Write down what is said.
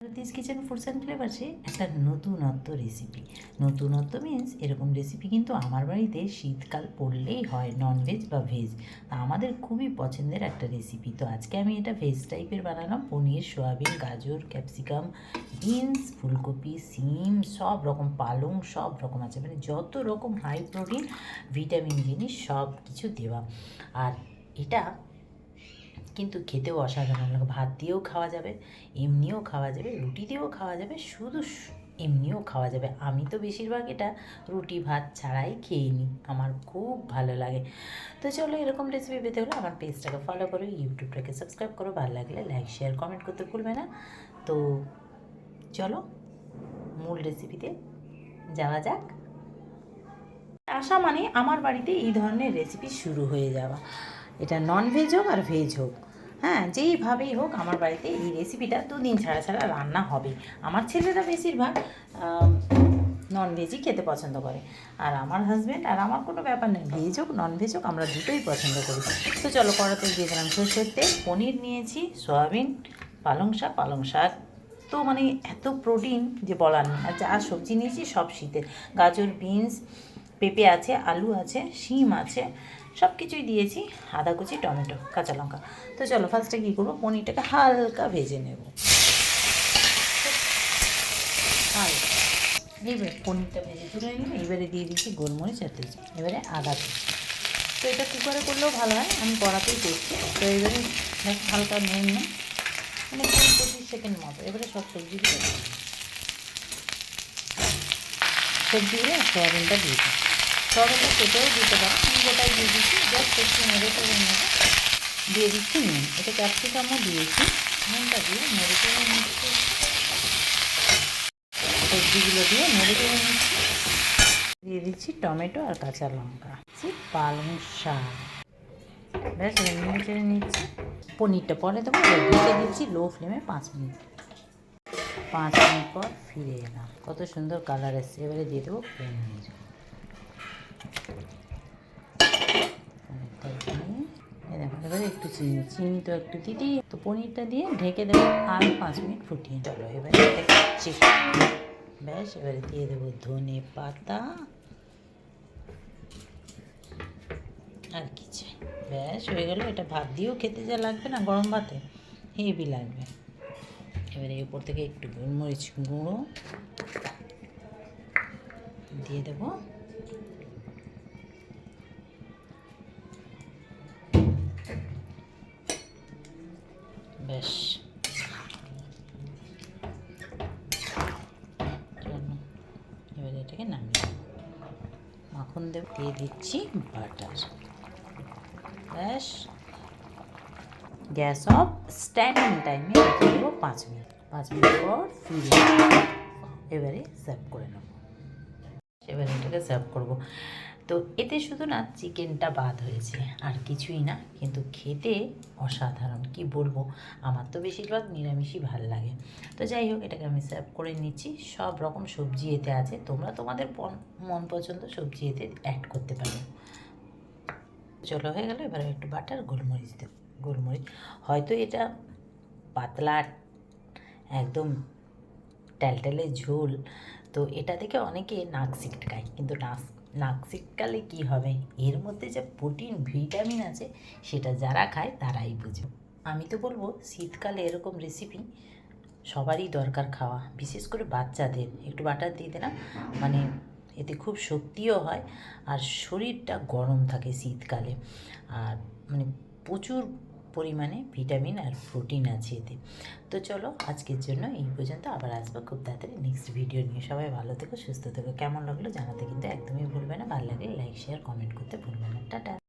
This kitchen foods and ফ্লেভার্সে একটা নতুনত্ব রেসিপি নতুনত্ব মিন্স এরকম রেসিপি কিন্তু আমার বাড়িতে শীতকাল পড়লেই হয় ননভেজ বা ভেজ তা আমাদের খুবই পছন্দের একটা রেসিপি তো আজকে আমি এটা ভেজ টাইপের বানালাম। পনির, সোয়াবিন, গাজর ক্যাপসিকাম বিনস ফুলকপি, সিম, সব রকম পালং, সব রকম আছে। মানে যত রকম হাই প্রোটিন ভিটামিন জিনিস, সব কিছু দেওয়া। আর এটা কিন্তু খেতেও অসাধারণ লাগে। ভাত দিয়েও খাওয়া যাবে, এমনিও খাওয়া যাবে, রুটি দিয়েও খাওয়া যাবে, শুধু এমনিও খাওয়া যাবে। আমি তো বেশিরভাগ এটা রুটি, ভাত ছাড়াই খেয়ে নিই। আমার খুব ভালো লাগে। তো চলো এরকম রেসিপি পেতে হলে আমার পেজটাকে ফলো করো ইউটিউবটাকে সাবস্ক্রাইব করো। ভালো লাগলে লাইক শেয়ার কমেন্ট করতে ভুলবে না। তো চলো মূল রেসিপিতে যাওয়া যাক। আসা মানে আমার বাড়িতে এই ধরনের রেসিপি শুরু হয়ে যাওয়া। এটা নন ভেজ হোক আর ভেজ হোক। হ্যাঁ যেইভাবেই হোক, আমার বাড়িতে এই রেসিপিটা দুদিন ছাড়া ছাড়া রান্না হবে আমার ছেলেরা বেশিরভাগ নন ভেজই খেতে পছন্দ করে। আর আমার হাজব্যান্ড আর আমার কোনো ব্যাপার নেই। ভেজ হোক নন ভেজ হোক, আমরা দুটোই পছন্দ করি। তো চলো কড়াতে দিয়ে দিলাম সরষের তেল, পনির নিয়েছি, সয়াবিন, পালং শাক। পালং শাক তো মানে এত প্রোটিন যে বলার নেই। আর যা সবজি নিয়েছি সব শীতের। গাজর বিনস পেঁপে আছে, আলু আছে, শিম আছে সব কিছুই দিয়েছি আদা কুচি, টমেটো, কাঁচা লঙ্কা। তো চলো ফার্স্টে কী করব? পনিরটাকে হালকা ভেজে নেব। এইবারে পনিরটা ভেজে তুলে নিলাম এবারে দিয়ে দিচ্ছি গোলমরিচ আর তেজ এবারে আদা কুচি। তো এটা কুকারে করলেও ভালো হয়, আমি কড়াতেই করছি। তো এবারে হালকা নুন না মানে পঁচিশ সেকেন্ড মতো। এবারে সব সবজিগুলো দিই। সবজিগুলো আর সয়াবিনটা দিয়ে দিই। সয়াবিনটা কেটেও দিতে পারো। আমি গোটাই দিয়ে দিচ্ছি জাস্ট একটু নেড়ে করে নেব দিয়ে দিচ্ছি, নুন। এটা ক্যাপসিকামও দিয়েছি। নুনটা দিয়ে নেড়ে নিচ্ছি সবজিগুলো দিয়ে নেড়ে করে নিচ্ছি দিয়ে দিচ্ছি টমেটো আর কাঁচা লঙ্কা। পালং শাক। ব্যাস নেড়ে নিচ্ছি। পনিরটা পরে দেবো ঢেকে দিচ্ছি লো ফ্লেমে পাঁচ মিনিট। পাঁচ মিনিট পর ফিরে এলাম। কত সুন্দর কালার এসছে। এবারে দিয়ে দেবো পনির এবারে একটু চিনি। চিনি তো একটু দিতেই তো পনিরটা দিয়ে ঢেকে দেবো আর পাঁচ মিনিট ফুটিয়ে চলো, এবারে ব্যাস, এবারে দিয়ে দেবো ধনে পাতা। আর কি চাই ব্যাস, হয়ে গেল। এটা ভাত দিয়েও খেতে যা লাগবে না, গরম ভাতে। হেভি লাগবে। এবারে উপর থেকে একটু গোলমরিচ গুঁড়ো দিয়ে দেবো। বেশ। এবারে এটাকে নামিয়ে। মাখন দেব দিয়ে দিচ্ছি বাটার। ব্যাস গ্যাস অফ, স্ট্যান্ডিং টাইমে রেখে দেবো পাঁচ মিনিট। পাঁচ মিনিট পর ফিরে এবারে সার্ভ করে নেব। এবারে এটাকে সার্ভ করব। তো এতে শুধু না চিকেনটা বাদ হয়েছে, আর কিছুই না। কিন্তু খেতে অসাধারণ, কি বলব? আমার তো বেশিরভাগ নিরামিষই ভালো লাগে। তো যাই হোক, এটাকে আমি সার্ভ করে নিচ্ছি। সব রকম সবজি এতে আছে। তোমরা তোমাদের মন পছন্দ সবজি এতে অ্যাড করতে পারো। চলো, হয়ে গেল। এবার একটু বাটার গোলমরিচ দেব। গোলমরিচ। হয়তো এটা পাতলা, একদম ট্যালট্যালে ঝোল। তো এটা থেকে অনেকে নাক সিটকায় কিন্তু নাক নাক সিটকালে কী হবে? এর মধ্যে যে প্রোটিন, ভিটামিন আছে, সেটা যারা খায় তারাই বুঝবে আমি তো বলব, শীতকালে এরকম রেসিপি সবারই দরকার খাওয়া। বিশেষ করে বাচ্চাদের। একটু বাটার দিয়ে দিলাম। মানে এতে খুব শক্তিও হয় আর শরীরটা গরম থাকে শীতকালে। আর মানে প্রচুর পরিমাণে ভিটামিন আর প্রোটিন আছে এতে। তো চলো আজকের জন্য এই পর্যন্ত। আবার আসব খুব তাড়াতাড়ি নেক্সট ভিডিও নিয়ে। সবাই ভালো থেকো, সুস্থ থেকো। কেমন লাগল জানাতে কিন্তু একদমই ভুলবে না। ভালো লাগলে লাইক শেয়ার কমেন্ট করতে ভুলবে না। টাটা।